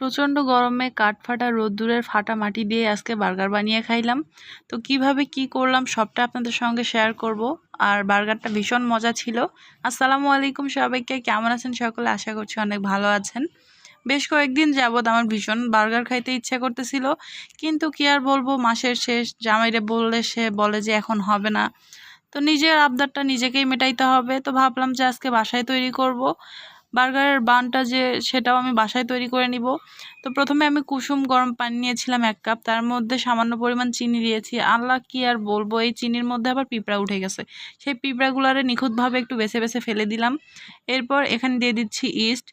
প্রচণ্ড গরমে কাঠফাটা রোদ্দুরের ফাটা মাটি দিয়ে আজকে বার্গার বানিয়ে খাইলাম। তো কীভাবে কি করলাম সবটা আপনাদের সঙ্গে শেয়ার করব। আর বার্গারটা ভীষণ মজা ছিল। আসসালামু আলাইকুম সবাইকে, কেমন আছেন সকলে? আশা করছি অনেক ভালো আছেন। বেশ কয়েকদিন যাবৎ আমার ভীষণ বার্গার খাইতে ইচ্ছা করতেছিল। কিন্তু কি আর বলব, মাসের শেষ, জামাইরে বললে সে বলে যে এখন হবে না। তো নিজের আবদারটা নিজেকেই মেটাইতে হবে। তো ভাবলাম যে আজকে বাসায় তৈরি করব। বার্গারের বানটা যে সেটাও আমি বাসায় তৈরি করে নিব। তো প্রথমে আমি কুসুম গরম পানি নিয়েছিলাম এক কাপ, তার মধ্যে সামান্য পরিমাণ চিনি দিয়েছি। আল্লাহ, কি আর বলব, এই চিনির মধ্যে আবার পিঁপড়া উঠে গেছে। সেই পিঁপড়াগুলারে নিখুঁতভাবে একটু বেছে বেছে ফেলে দিলাম। এরপর এখানে দিয়ে দিচ্ছি ইস্ট।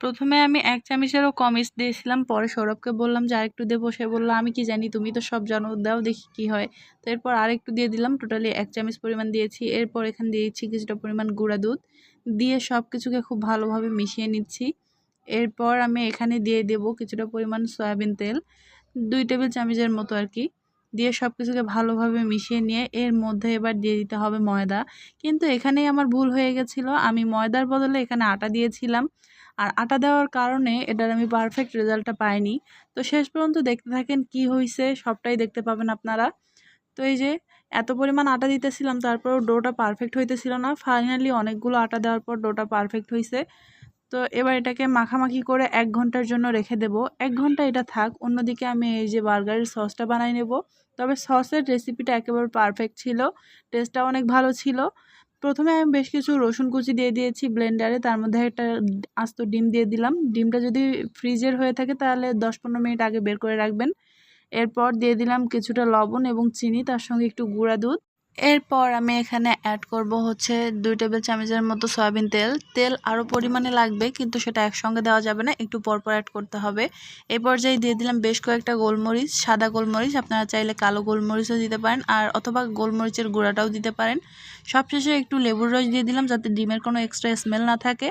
প্রথমে আমি এক চামচেরও কম ইস্ট দিয়েছিলাম, পরে সৌরভকে বললাম যে আরেকটু দেবো। সে বলল, আমি কি জানি, তুমি তো সব জানো, দাও দেখি কি হয়। তো এরপর আরেকটু দিয়ে দিলাম, টোটালি এক চামচ পরিমাণ দিয়েছি। এরপর এখানে দিয়েছি কিছুটা পরিমাণ গুঁড়া দুধ। দিয়ে সব কিছুকে খুব ভালোভাবে মিশিয়ে নিচ্ছি। এরপর আমি এখানে দিয়ে দেব কিছুটা পরিমাণ সয়াবিন তেল, দুই টেবিল চামচের মতো আর কি। দিয়ে সব কিছুকে ভালোভাবে মিশিয়ে নিয়ে এর মধ্যে এবার দিয়ে দিতে হবে ময়দা। কিন্তু এখানেই আমার ভুল হয়ে গেছিল। আমি ময়দার বদলে এখানে আটা দিয়েছিলাম। আর আটা দেওয়ার কারণে এটার আমি পারফেক্ট রেজাল্টটা পাইনি। তো শেষ পর্যন্ত দেখতে থাকেন কি হয়েছে সবটাই দেখতে পাবেন আপনারা। তো এই যে এত পরিমাণ আটা দিতেছিলাম, তারপরেও ডোটা পারফেক্ট হইতেছিল না। ফাইনালি অনেকগুলো আটা দেওয়ার পর ডোটা পারফেক্ট হয়েছে তো এবার এটাকে মাখামাখি করে এক ঘণ্টার জন্য রেখে দেব। এক ঘণ্টা এটা থাক, অন্যদিকে আমি এই যে বার্গারের সসটা বানাই নেব। তবে সসের রেসিপিটা একেবারে পারফেক্ট ছিল টেস্টটা অনেক ভালো ছিল। প্রথমে আমি বেশ কিছু রসুন কুচি দিয়ে দিয়েছি ব্লেন্ডারে তার মধ্যে একটা আস্ত ডিম দিয়ে দিলাম। ডিমটা যদি ফ্রিজের হয়ে থাকে তাহলে দশ পনেরো মিনিট আগে বের করে রাখবেন। এরপর দিয়ে দিলাম কিছুটা লবণ এবং চিনি, তার সঙ্গে একটু গুঁড়া দুধ। এরপর আমি এখানে অ্যাড করব হচ্ছে দুই টেবিল চামচের মতো সয়াবিন তেল। তেল আরও পরিমাণে লাগবে, কিন্তু সেটা একসঙ্গে দেওয়া যাবে না, একটু পরপর অ্যাড করতে হবে। এই পর্যায়ে দিয়ে দিলাম বেশ কয়েকটা গোলমরিচ, সাদা গোলমরিচ, আপনারা চাইলে কালো গোলমরিচও দিতে পারেন, আর অথবা গোলমরিচের গুঁড়াটাও দিতে পারেন। সবশেষে একটু লেবুর রস দিয়ে দিলাম যাতে ডিমের কোনো এক্সট্রা স্মেল না থাকে।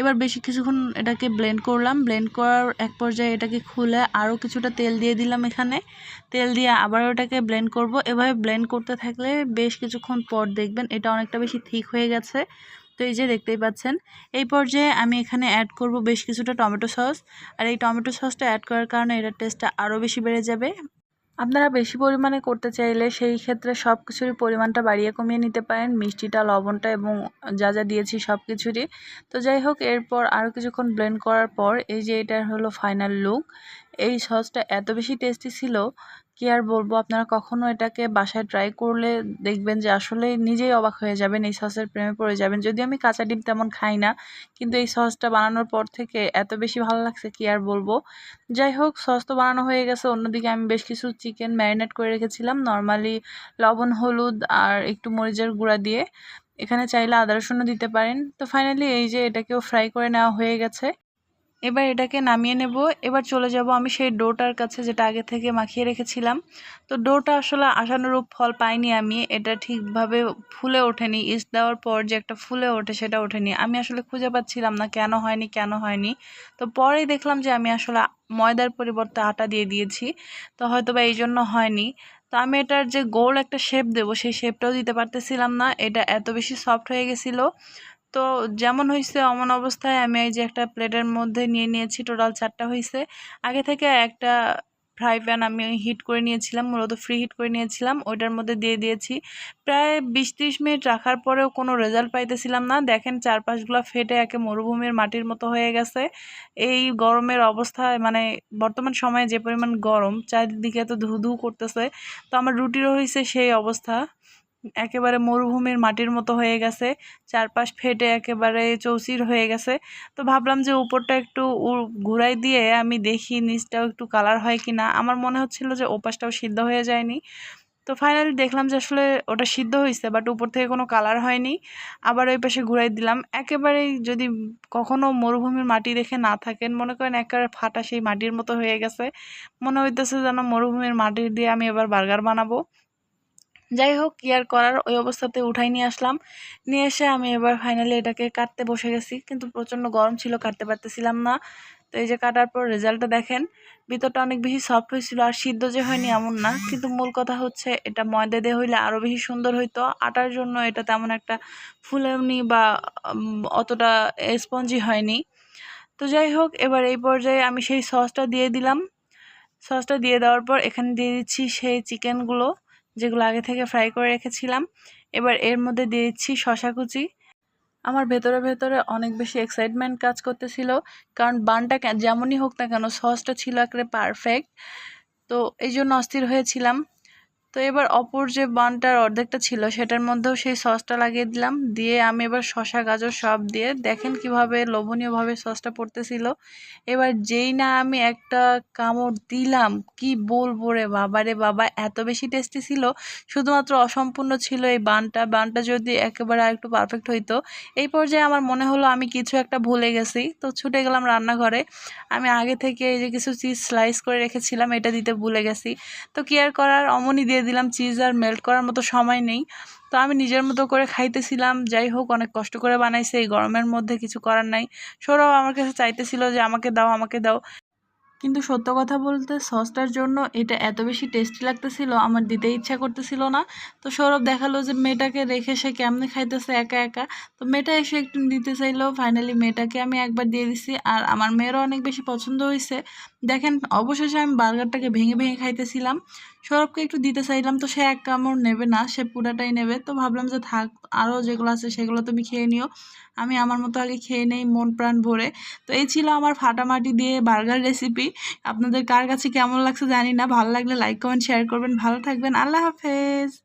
এবার বেশি কিছুক্ষণ এটাকে ব্লেন্ড করলাম। ব্লেন্ড করার এক পর্যায়ে এটাকে খুলে আরও কিছুটা তেল দিয়ে দিলাম এখানে। তেল দিয়ে আবার ওটাকে ব্লেন্ড করব। এভাবে ব্লেন্ড করতে থাকলে বেশ কিছুক্ষণ পর দেখবেন এটা অনেকটা বেশি ঠিক হয়ে গেছে। তো এই যে দেখতেই পাচ্ছেন, এই পর্যায়ে আমি এখানে অ্যাড করব বেশ কিছুটা টমেটো সস আর এই টমেটো সসটা অ্যাড করার কারণে এটার টেস্টটা আরও বেশি বেড়ে যাবে। আপনারা বেশি পরিমাণে করতে চাইলে সেই ক্ষেত্রে সব কিছুরই পরিমাণটা বাড়িয়ে কমিয়ে নিতে পারেন। মিষ্টিটা, লবণটা এবং যা যা দিয়েছি সব কিছুরই তো যাই হোক, এরপর আরও কিছুক্ষণ ব্লেন্ড করার পর এই যে এটার হলো ফাইনাল লুক এই সসটা এত বেশি টেস্টি ছিল কি আর বলব, আপনারা কখনো এটাকে বাসায় ট্রাই করলে দেখবেন যে আসলে নিজেই অবাক হয়ে যাবেন, এই সসের প্রেমে পড়ে যাবেন। যদি আমি কাঁচা ডিম তেমন খাই না, কিন্তু এই সসটা বানানোর পর থেকে এত বেশি ভালো লাগছে কি আর বলব। যাই হোক সস তো বানানো হয়ে গেছে, অন্যদিকে আমি বেশ কিছু চিকেন ম্যারিনেট করে রেখেছিলাম নর্মালি লবণ, হলুদ আর একটু মরিচের গুঁড়া দিয়ে। এখানে চাইলে আদা, রসুনও দিতে পারেন। তো ফাইনালি এই যে এটাকেও ফ্রাই করে নেওয়া হয়ে গেছে। এবার এটাকে নামিয়ে নেব। এবার চলে যাব আমি সেই ডোটার কাছে যেটা আগে থেকে মাখিয়ে রেখেছিলাম। তো ডোটা আসলে আশানুরূপ ফল পাইনি আমি। এটা ঠিকভাবে ফুলে ওঠেনি। ইস্ট দেওয়ার পর যে একটা ফুলে ওঠে সেটা ওঠেনি। আমি আসলে খুঁজে পাচ্ছিলাম না কেন হয়নি কেন হয়নি। তো পরেই দেখলাম যে আমি আসলে ময়দার পরিবর্তে আটা দিয়ে দিয়েছি। তো হয়তো বা এই জন্য হয়নি। তো আমি এটার যে গোল একটা শেপ দেবো, সেই শেপটাও দিতে পারতেছিলাম না। এটা এত বেশি সফট হয়ে গেছিল। তো যেমন হয়েছে অমন অবস্থায় আমি এই যে একটা প্লেটের মধ্যে নিয়ে নিয়েছি, টোটাল চারটা হয়েছে আগে থেকে একটা ফ্রাই প্যান আমি হিট করে নিয়েছিলাম, মূলত ফ্রি হিট করে নিয়েছিলাম, ওইটার মধ্যে দিয়ে দিয়েছি। প্রায় বিশ ত্রিশ মিনিট রাখার পরেও কোনো রেজাল্ট পাইতেছিলাম না। দেখেন চারপাশগুলো ফেটে একে মরুভূমির মাটির মতো হয়ে গেছে। এই গরমের অবস্থায় মানে বর্তমান সময়ে যে পরিমাণ গরম, চারিদিকে এত ধু ধু করতেছে, তো আমার রুটিরও হয়েছে সেই অবস্থা। একেবারে মরুভূমির মাটির মতো হয়ে গেছে, চারপাশ ফেটে একেবারে চৌচির হয়ে গেছে। তো ভাবলাম যে উপরটা একটু ঘুরাই দিয়ে আমি দেখি নিচটাও একটু কালার হয় কি না আমার মনে হচ্ছিল যে ওপাশটাও সিদ্ধ হয়ে যায়নি। তো ফাইনালি দেখলাম যে আসলে ওটা সিদ্ধ হয়েছে বাট উপর থেকে কোনো কালার হয়নি। আবার ওই পাশে ঘুরাই দিলাম। একেবারেই যদি কখনো মরুভূমির মাটি দেখে না থাকেন, মনে করেন একেবারে ফাটা সেই মাটির মতো হয়ে গেছে। মনে হইতেছে যেন মরুভূমির মাটি দিয়ে আমি এবার বার্গার বানাবো। যাই হোক, কি আর করার, ওই অবস্থাতে উঠাই নিয়ে আসলাম। নিয়ে এসে আমি এবার ফাইনালি এটাকে কাটতে বসে গেছি, কিন্তু প্রচণ্ড গরম ছিল, কাটতে পারতেছিলাম না। তো এই যে কাটার পর রেজাল্টটা দেখেন, ভিতরটা অনেক বেশি সফট হয়েছিল, আর সিদ্ধ যে হয়নি এমন না। কিন্তু মূল কথা হচ্ছে, এটা ময়দা দিয়ে হইলে আরও বেশি সুন্দর হইতো। আটার জন্য এটা তেমন একটা ফুলেওনি বা অতটা স্পঞ্জি হয়নি। তো যাই হোক, এবার এই পর্যায়ে আমি সেই সসটা দিয়ে দিলাম। সসটা দিয়ে দেওয়ার পর এখানে দিয়ে দিচ্ছি সেই চিকেনগুলো যেগুলো আগে থেকে ফ্রাই করে রেখেছিলাম। এবার এর মধ্যে দিয়ে দিচ্ছি শশা কুচি। আমার ভেতরে ভেতরে অনেক বেশি এক্সাইটমেন্ট কাজ করতেছিল, কারণ বানটা যেমনই হোক না কেন সসটা ছিল একেবারে পারফেক্ট তো এই জন্য অস্থির হয়েছিলাম। তো এবার অপর যে বানটার অর্ধেকটা ছিল, সেটার মধ্যেও সেই সসটা লাগিয়ে দিলাম। দিয়ে আমি এবার শশা, গাজর সব দিয়ে দেখেন কীভাবে লোভনীয়ভাবে সসটা পড়তেছিল। এবার যেই না আমি একটা কামড় দিলাম, কি বলব রে বাবা রে বাবা, এত বেশি টেস্টি ছিল। শুধুমাত্র অসম্পূর্ণ ছিল এই বানটা। বানটা যদি একেবারে আরেকটু পারফেক্ট হইতো, এই পর্যায়ে আমার মনে হলো আমি কিছু একটা ভুলে গেছি। তো ছুটে গেলাম রান্নাঘরে। আমি আগে থেকে এই যে কিছু চিজ স্লাইস করে রেখেছিলাম, এটা দিতে ভুলে গেছি। তো কি আর করার? অমনই দিয়ে দিলাম চিজ আর মেল্ট করার মতো সময় নেই। তো আমি নিজের মতো করে খাইতেছিলাম, যাই হোক, অনেক কষ্ট করে বানাইছে, এই গরমের মধ্যে কিছু করার নাই। সৌরভ আমার কাছে চাইতেছিল যে, আমাকে দাও আমাকে দাও। কিন্তু সত্য কথা বলতে, সসটার জন্য এটা এত বেশি টেস্টি লাগতেছিল, আমার দিতে ইচ্ছা করতেছিল না। তো সৌরভ দেখাল যে, মেয়েটাকে রেখে সে কেমনে খাইতেছে একা একা? তো মেয়েটা এসে একটু দিতে চাইলো। ফাইনালি মেয়েটাকে আমি একবার দিয়ে দিছি, আর আমার মেয়েরও অনেক বেশি পছন্দ হয়েছে দেখেন, অবশেষে আমি বার্গারটাকে ভেঙে ভেঙে খাইতেছিলাম। সৌরভকে একটু দিতে চাইলাম তো সে এক কামড় নেবে না, সে পুরাটাই নেবে। তো ভাবলাম যে থাক আরও যেগুলো আছে সেগুলো তুমি খেয়ে নিও। আমি আমার মতো আগে খেয়ে নেই মন প্রাণ ভরে। তো এই ছিল আমার ফাটামাটি দিয়ে বার্গার রেসিপি আপনাদের কার কাছে কেমন লাগছে জানি না, ভালো লাগলে লাইক কমেন্ট শেয়ার করবেন। ভালো থাকবেন, আল্লাহ হাফেজ।